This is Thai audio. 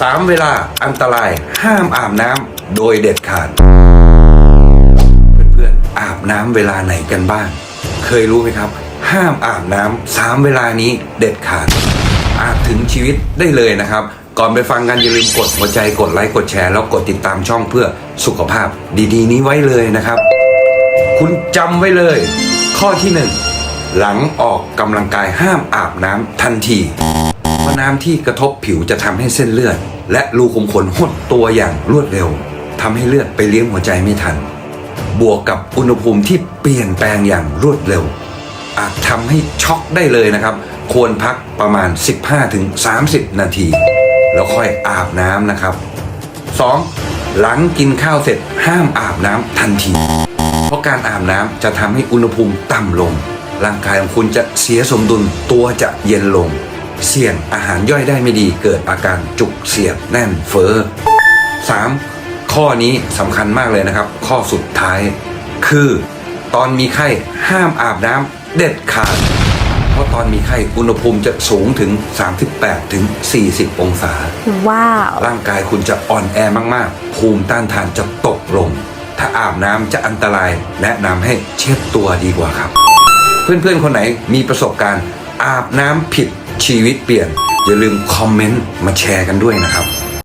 สามเวลาอันตรายห้ามอาบน้ำโดยเด็ดขาด เพื่อนๆอาบน้ำเวลาไหนกันบ้าง เคยรู้ไหมครับ ห้ามอาบน้ำสามเวลานี้เด็ดขาด อาจถึงชีวิตได้เลยนะครับ ก่อนไปฟังกันอย่าลืมกดหัวใจกดไลค์กดแชร์แล้วกดติดตามช่องเพื่อสุขภาพดีๆ นี้ไว้เลยนะครับ คุณจำไว้เลย ข้อที่หนึ่งหลังออกกำลังกายห้ามอาบน้ำทันที ราะน้ำที่กระทบผิวจะทำให้เส้นเลือด และรูขุมขนหดตัวอย่างรวดเร็วทำให้เลือดไปเลี้ยงหัวใจไม่ทัน บวกกับอุณหภูมิที่เปลี่ยนแปลงอย่างรวดเร็ว อาจทำให้ช็อกได้เลยนะครับ ควรพักประมาณ 15-30 นาที แล้วค่อยอาบน้ำนะครับ 2. หลังกินข้าวเสร็จห้ามอาบน้ำทันที เพราะการอาบน้ำจะทำให้อุณหภูมิต่ำลง ร่างกายของคุณจะเสียสมดุลตัวจะเย็นลง เสี่ยงอาหารย่อยได้ไม่ดีเกิดอาการจุกเสียดแน่นเฟ้อ 3. ข้อนี้สำคัญมากเลยนะครับ ข้อสุดท้าย คือ ตอนมีไข้ห้ามอาบน้ำเด็ดขาด เพราะตอนมีไข้อุณหภูมิจะสูงถึง 38ถึง40 องศา ว้าว ร่างกายคุณจะอ่อนแอมากๆ ภูมิต้านทานจะตกลง ถ้าอาบน้ำจะอันตรายแนะนำให้เช็ดตัวดีกว่าครับ เพื่อนๆคนไหนมีประสบการณ์อาบน้ำผิด ชีวิตเปลี่ยน อย่าลืมคอมเมนต์มาแชร์กันด้วยนะครับ